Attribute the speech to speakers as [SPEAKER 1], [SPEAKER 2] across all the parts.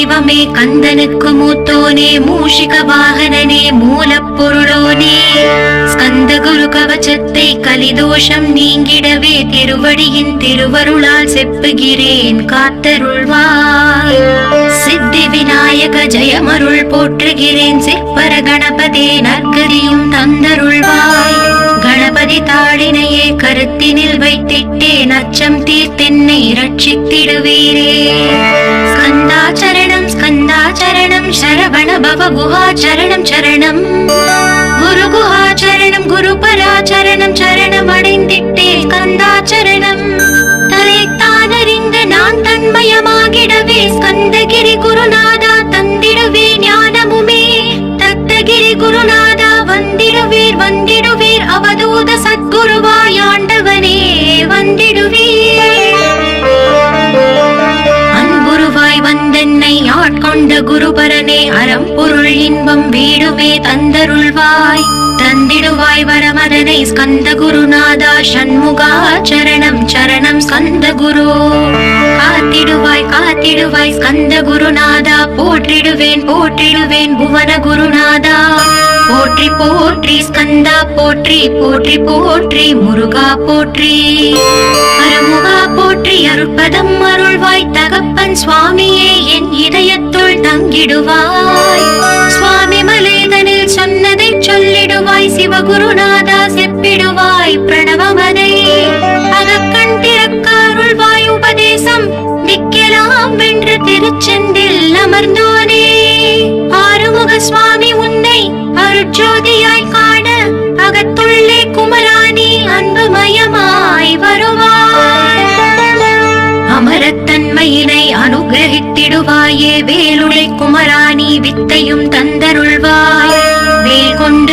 [SPEAKER 1] தெய்வமே கந்தனுக்கு மூத்தோனே மூஷிக வாகனனே மூலப்பொருளோனே ஸ்கந்த குரு கவச்சத்தை கலிதோஷம் நீங்கிடவே திருவடியின் திருவருளால் செப்புகிறேன் காத்தருள்வாய் சித்தி விநாயக ஜெயமருள் போற்றுகிறேன் சிற்பர கணபதே நற்கதியும் தந்தருள்வாய் கணபதி தாளினையே கருத்தினில் வைத்திட்டேன். அச்சம் தீர்த்தென்னை ரட்சித்திடுவீரே ஸ்கந்தாச்சரணம் ஸ்கந்தாச்சரணம் சரவண பவ குஹாச்சரணம் சரணம். குரு குஹாச்சரணம் குரு பராச்சரணம் சரணம் அடைந்திட்டேன். ஸ்கந்தாச்சரணம். தலைத்தானறிந்து நான் தன்மயமாகிடவே. ஸ்கந்தகிரி குருநாதா தந்திடுவே ஞானமுமே. தத்தகிரி குருநாதா வந்திடுவீர் வந்து அவதூத ஆண்டவனே வந்திடுவீர். அன்புருவாய் வந்தென்னை ஆட்கொண்ட குருபரனே அறம் பொருள் இன்பம் வீடுமே தந்தருள்வாய். தந்திடுவாய் வரமதனை ஸ்கந்த குருநாதா சண்முகா சரணம் சரணம் ஸ்கந்த குரு காத்திடுவாய் காத்திடுவாய் ஸ்கந்த குருநாதா போற்றிடுவேன் போற்றிடுவேன் புவன குருநாதா போற்றி போற்றி ஸ்கந்தா போற்றி போற்றி போற்றி முருகா போற்றி. அருமுகா போற்றி அருட்பதம் அருள்வாய் தகப்பன் சுவாமியே என் இதயத்துள் தங்கிடுவாய். சுவாமி சொல்லிடுவாய் சிவகுருநாதா செப்பிடுவாய் பிரணவமதை. அகக்கண் திறக்க உபதேசம் நிக்கலாம் வென்று திருச்செந்தில் அமர்ந்தோனே. ஆறுமுக சுவாமி உன்னை அருட்சோதியாய் காண அகத்துள்ளே குமராணி அன்புமயமாய் வருவாய். அமரத்தன்மையினை அனுகிரகித்திடுவாயே வேலுளை குமராணி வித்தையும் தந்தருள்வாய்.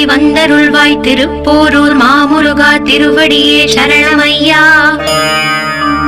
[SPEAKER 1] உள்ளறிவாய் வந்தருள்வாய் திருப்போரூர் மாமுருகா திருவடியே சரணமையா.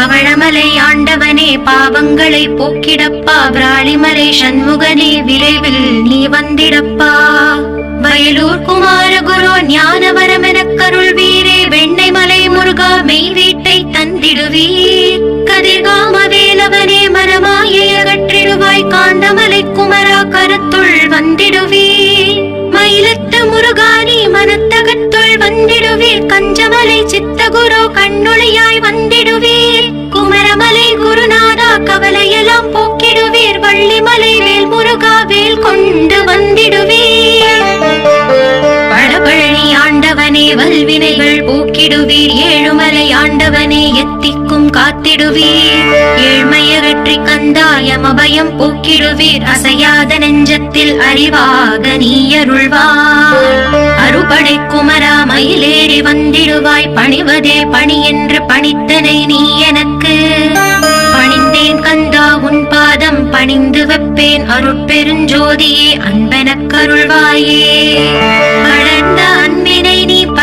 [SPEAKER 1] பவழமலை ஆண்டவனே பாவங்களை போக்கிடப்பா. பிராளிமலை சண்முகனே விரைவில் நீ வந்திடப்பா. வயலூர் குமார குரு என கருள் வீரே வெண்ணை மலை முருகா மெய் வீட்டை தந்திடுவீர். கதிர்காம வேலவனே மரமாயை அகற்றிடுவாய். காந்தமலை குமரா கருத்துள் வந்திடுவீர். மயிலத்து முருகானி மனத்தகத்துள் வந்திடுவீர். கஞ்சமலை சித்தகுரு கண்ணுளியாய் வந்திடுவீர். குமரமலை குருநாதா கவலையெல்லாம் போக்கிடுவீர். வள்ளிமலை வேல் முருகா வேல் கொண்டு வந்திடுவீர். பழபழனி ஆண்டவனே வல்வினைகள் போக்கிடுவீர். ஏழுமலை ஆண்டவனே எத்திக்கு எத்திக்கும் காத்திடுவீர் ஏழ்மையகற்றி கந்தாயமபயம் போக்கிடுவீர். அசையாத நெஞ்சத்தில் அறிவாக நீயருள்வார். அறுபடை குமரா மயிலேறி வந்திடுவாய். பணிவதே பணி என்று பணித்தனை நீ எனக்கு. பணிந்தேன் கந்தா உன் பாதம் பணிந்து வைப்பேன். அருட்பெருஞ்சோதியே அன்பெனக் கருள்வாயே. அடர்ந்த அன்பினை நீ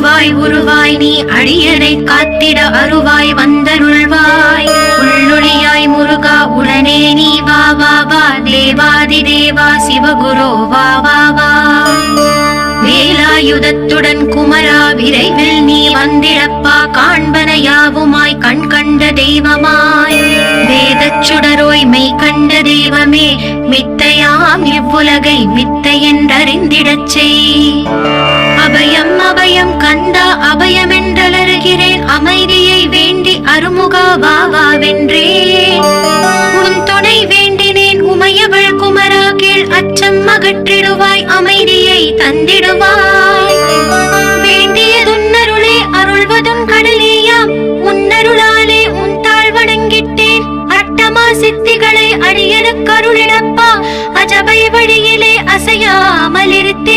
[SPEAKER 1] உருவாய் உருவாய் நீ அடியனை காத்திட அருவாய் வந்தருள்வாய். உள்ளொளியாய் முருகா உடனே நீ வா வா வா. தேவாதி தேவா சிவகுரோ வா வா வா. ஆயுதத்துடன் குமரா விரைவில் நீ வந்திடப்பா. காண்பன யாவுமாய் கண் கண்ட தெய்வமாய். வேதச் சுடரோய் மெய் கண்ட தெய்வமே மித்தையாம் இவ்வுலகை மித்தை என்றறிந்திடச் செய். அபயம் அபயம் கந்தா அபயம் என்றலருகிறேன் அமைதியை வேண்டி அருமுகா வாவா வா வென்றேன் உன் துணை வேண்டினேன் உமையவள் கீழ் அச்சம் அகற்றிடுவாய் அமைதியை தந்திடுவாய். வேண்டியதுன்னருளே அருள்வதும் கடலேயாம் உன்னருளாலே உன் தாழ் வணங்கிட்டேன் அட்டமா சித்திகளை அடியனுக்கு அருளிடப்பா அஜபை வழியிலே அசையாமல் இருத்தி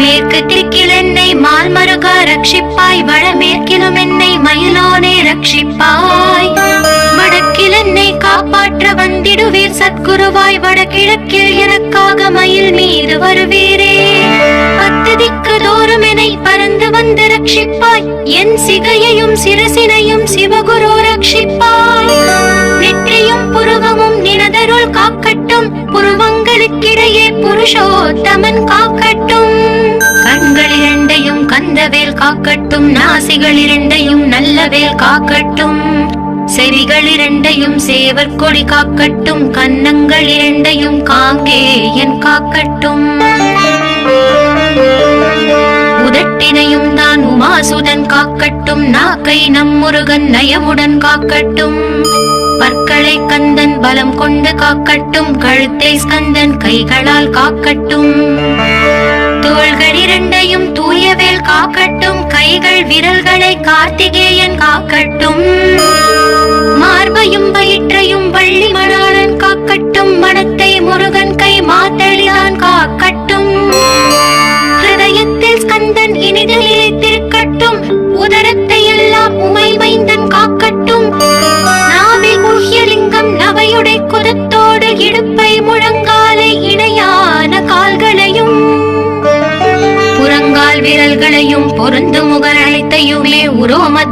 [SPEAKER 1] மேற்கு திக்கில் என்னை மால்மருகா ரட்சிப்பாய் வடமேற்கிலும் என்னை மயிலோனே ரட்சிப்பாய். வடக்கில் என்னை காப்பாற்ற வந்திடுவீர் சத்குருவாய் வடகிழக்கில் எனக்காக மயில் மீது வருவீரே. பத்ததிக்கு தோறும் என்னை பறந்து வந்து ரட்சிப்பாய் என் சிகையையும் சிரசினையும் சிவகுரு ரட்சிப்பாய். கண்களுக்கிடையே புருஷோத்தமன் காக்கட்டும். கண்கள் இரண்டையும் கந்தவேல் காக்கட்டும். நாசிகள் இரண்டையும் நல்லவேல் காக்கட்டும். செவிகள் இரண்டையும் சேவர் கொடி காக்கட்டும். கன்னங்கள் இரண்டையும் காங்கேயன் காக்கட்டும். உதட்டினையும் தான் உமாசுதன் காக்கட்டும். நாக்கை நம்முருகன் நயமுடன் காக்கட்டும். பற்களை கந்தன் பலம் கொண்டு காக்கட்டும் கழுத்தை ஸ்கந்தன் கைகளால் காக்கட்டும். தோள்கள் இரண்டையும் தூயவேல் காக்கட்டும் கைகள் விரல்களை கார்த்திகேயன் காக்கட்டும். மார்பையும் வயிற்றையும் வள்ளி மணாளன் காக்கட்டும் மனத்தை முருகன் கை மாத்தளிதான் காக்கட்டும்.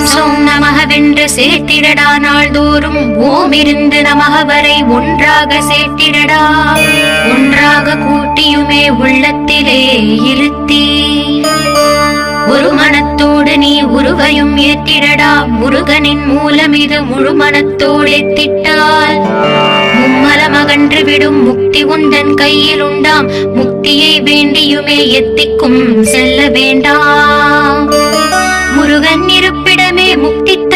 [SPEAKER 1] சோம் சௌம் நமகவென்று சேர்த்திடடா நாள்தோறும். ஓம் இருந்து நமக வரை ஒன்றாக சேர்த்திடடா. ஒன்றாக கூட்டியுமே உள்ளத்திலே இருத்தி. ஒரு மனத்தோடு நீ உருவையும் ஏத்திடடா முருகனின் மூலம் இது முழு மனத்தோடு ஏத்திட்டால். மும்மலம் அகன்று விடும் முக்தி உந்தன் கையில் உண்டாம் முக்தியை வேண்டியுமே எத்திக்கும் செல்ல வேண்டாம்.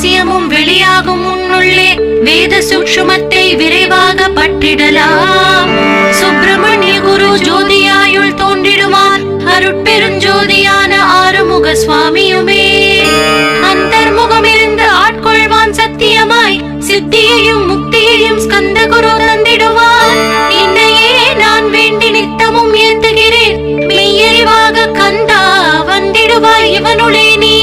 [SPEAKER 1] ரகசியமும் வெளியாகும் உன்னுள்ளே. வேத சுக்ஷுமத்தை விரைவாக பற்றிடலாம். சுப்பிரமணிய குரு ஜோதியாயுள் தோன்றிடுவார். அருட்பெருஞ்சோதியான ஆறுமுக சுவாமியுமே. அந்தர்முகம் இருந்து ஆட்கொள்வான் சத்தியமாய். சித்தியையும் முக்தியையும் ஸ்கந்த குரு தந்திடுவார். என்னையே நான் வேண்டி நித்தமும் ஏந்துகிறேன். மெய்யறிவாக கந்தா வந்திடுவாய் இவனுளே நீ.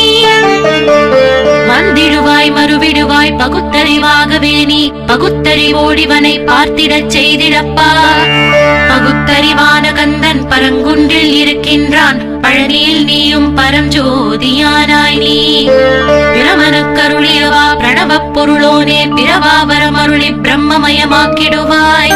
[SPEAKER 1] வந்திடுவாய் மறுவிடுவாய் பகுத்தறிவாகவே நீ. பகுத்தறிவோடிவனை பார்த்திடச் செய்திடப்பா. பகுத்தறிவான கந்தன் பரங்குன்றில் இருக்கின்றான். பழனியில் நீயும் பரஞ்சோதியானாய் நீ. பிரமனுக்கருளியவா பிரணவப் பொருளோனே பிரவாவரம் அருளி பிரம்மமயமாக்கிடுவாய்.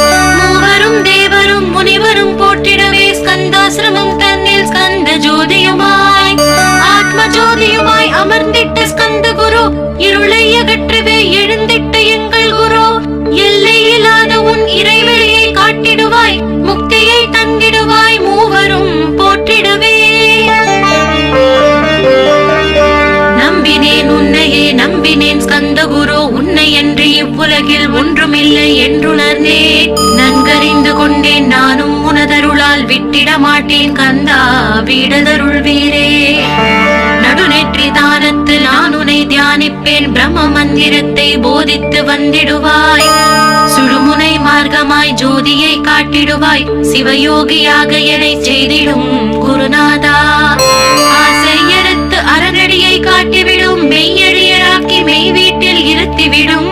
[SPEAKER 1] உலகில் ஒன்றுமில்லை என்றுணர்ந்தே. நன்கறிந்து கொண்டேன் நானும் உனதருளால் விட்டிட மாட்டேன் கந்தா வீடதருள் வீரே. நடுநெற்றி தானத்து நான் உனை தியானிப்பேன் பிரம்ம மந்திரத்தை போதித்து வந்திடுவாய். சுழுமுனை மார்க்கமாய் ஜோதியை காட்டிடுவாய் சிவயோகியாக என்னை செய்திடும் குருநாதா. ஆசையறுத்து அறநடியை காட்டிவிடும் மெய்யடியராக்கி மெய் வீட்டில் இருத்திவிடும்.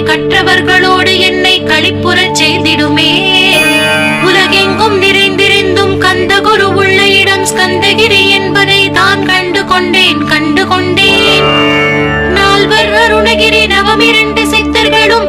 [SPEAKER 1] கற்றவர்களோடு என்னை களிப்புறச் செய்திடுமே. உலகெங்கும் நிறைந்திருந்தும் கந்த குரு உள்ள இடம் ஸ்கந்தகிரி என்பதை தான் கண்டு கொண்டேன் கண்டு கொண்டேன். நால்வர் அருணகிரி நவமிரண்டு சித்தர்களும்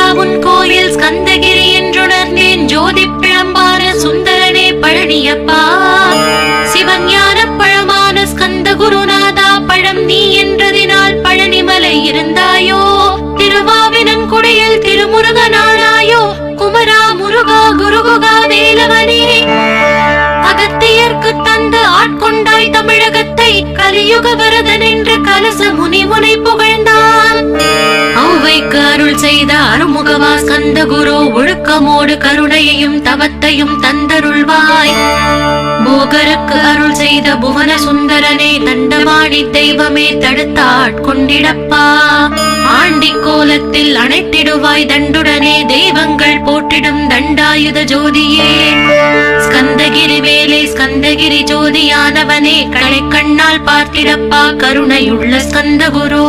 [SPEAKER 1] உன் கோயில் ஸ்கந்தகிரி என்றுணர்ந்தேன். ஜோதி பிழம்பான சுந்தரனே பழனியப்பா. சிவன் ஞான பழமான ஸ்கந்த குருநாதா பழம் நீ என்றதினால் பழனிமலை இருந்தாயோ? திருவாவினன் குடையில் திருமுருக குமரா முருகா குருகுகா வேலவனே. அகத்தியர்க்கு தந்து ஆட்கொண்டாய் தமிழகத்தை கலியுக அருள் செய்த அருமுகவா ஸ்கந்த குரு ஒழுக்கமோடு கருணையையும் தவத்தையும் தந்தருள்வாய். போகருக்கு அருள் செய்த புவன சுந்தரனே தண்டமாடி தெய்வமே தடுத்தாட்கொண்டிடப்பா. ஆண்டி கோலத்தில் அணைத்திடுவாய் தண்டுடனே தெய்வங்கள் போட்டிடும் தண்டாயுத ஜோதியே. ஸ்கந்தகிரி வேலே ஸ்கந்தகிரி ஜோதியானவனே களை கண்ணால் பார்த்திடப்பா கருணையுள்ள ஸ்கந்த குரு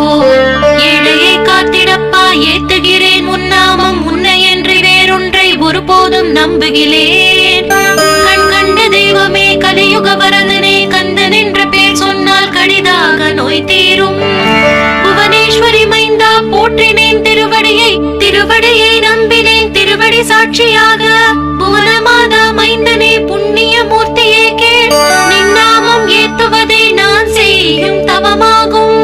[SPEAKER 1] ஏழையை காத்திடப்பா ஏத்துகிறேன் உன்னாமம் உன்னை என்று வேறொன்றை ஒருபோதும் நம்புகிறேன். கண் கண்ட தெய்வமே கலியுக வரதனே கந்தன் என்ற பேர் சொன்னால் கடிதாக நோய் தீரும். சாட்சியாக மைந்தனே புண்ணிய மூர்த்தியே கேள். நின்னாமம் ஏத்துவதே நான் செய்யும் தவமாகும்.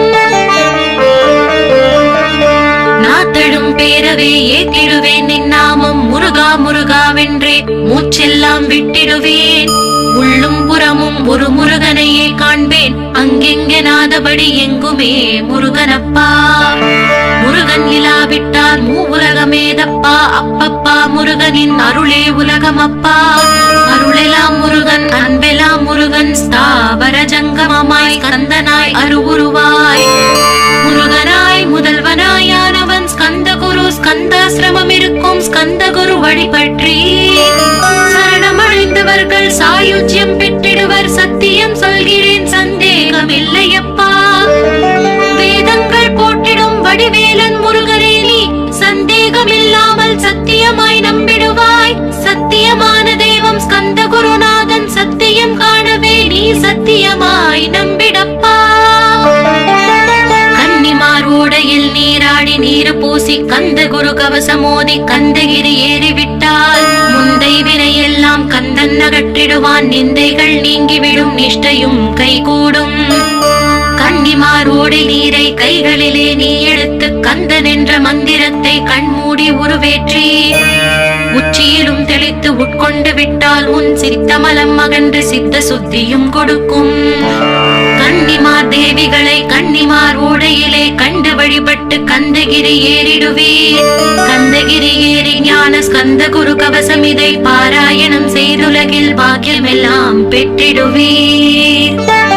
[SPEAKER 1] நாத்தடும் பேரவே ஏத்திடுவேன் நின்னாமம் முருகா முருகாவென்றே மூச்செல்லாம் விட்டிடுவேன். உள்ளும் புறமும் ஒரு முருகனையே காண்பேன். அங்கெங்கெனாதபடி எங்குமே முருகனப்பா. முருகனின் அருளே உலகம் அப்பா அருளெல்லாம் முருகன் அன்பெல்லாம் முருகன் ஸ்தாவர ஜங்கமமாய் கந்தனாய் அருவுருவாய். முருகனாய் முதல்வனாயானவன் ஸ்கந்த குரு ஸ்கந்தாசிரமம் இருக்கும் ஸ்கந்த குரு வழிபற்றி. சரணமடைந்தவர்கள் சாயுஜ்யம் பெற்றிடுவர் சத்தியம் சொல்கிறேன் சந்தேகம் இல்லையப்பா வேதங்கள் போட்டிடும் வடிவேலன் முருகரே நீ சத்தியமாய் நம்பிடுவாய். சத்தியமான தெய்வம் ஸ்கந்த குருநாதன் சத்தியம் காணவே நீ சத்தியமாய் நம்பிடப்பா. கன்னிமார் ஓடையில் நீராடி நீரு பூசி கந்த குரு கவசமோதி கந்தகிரி ஏறிவிட்டால் முந்தை வினை எல்லாம் கந்தன் அகற்றிடுவான். நிந்தைகள் நீங்கிவிடும் நிஷ்டையும் கைகூடும். கன்னிமார் ஓடை நீரை கைகளிலே நீ எடுத்து கந்தன் என்ற மந்திரத்தை கண்மூ உருவேற்றி. உச்சியிலும் தெளித்து உட்கொண்டு விட்டால் உன் சித்தமலம் அகன்று சித்த சுத்தியும் கொடுக்கும். கன்னிமார் தேவிகளை கன்னிமார் ஓடையிலே கண்டு வழிபட்டு கந்தகிரி ஏறிடுவீர். கந்தகிரி ஏறி ஞான ஸ்கந்த குரு கவசம் இதை பாராயணம் செய்துலகில் பாக்கியமெல்லாம் பெற்றிடுவீர்.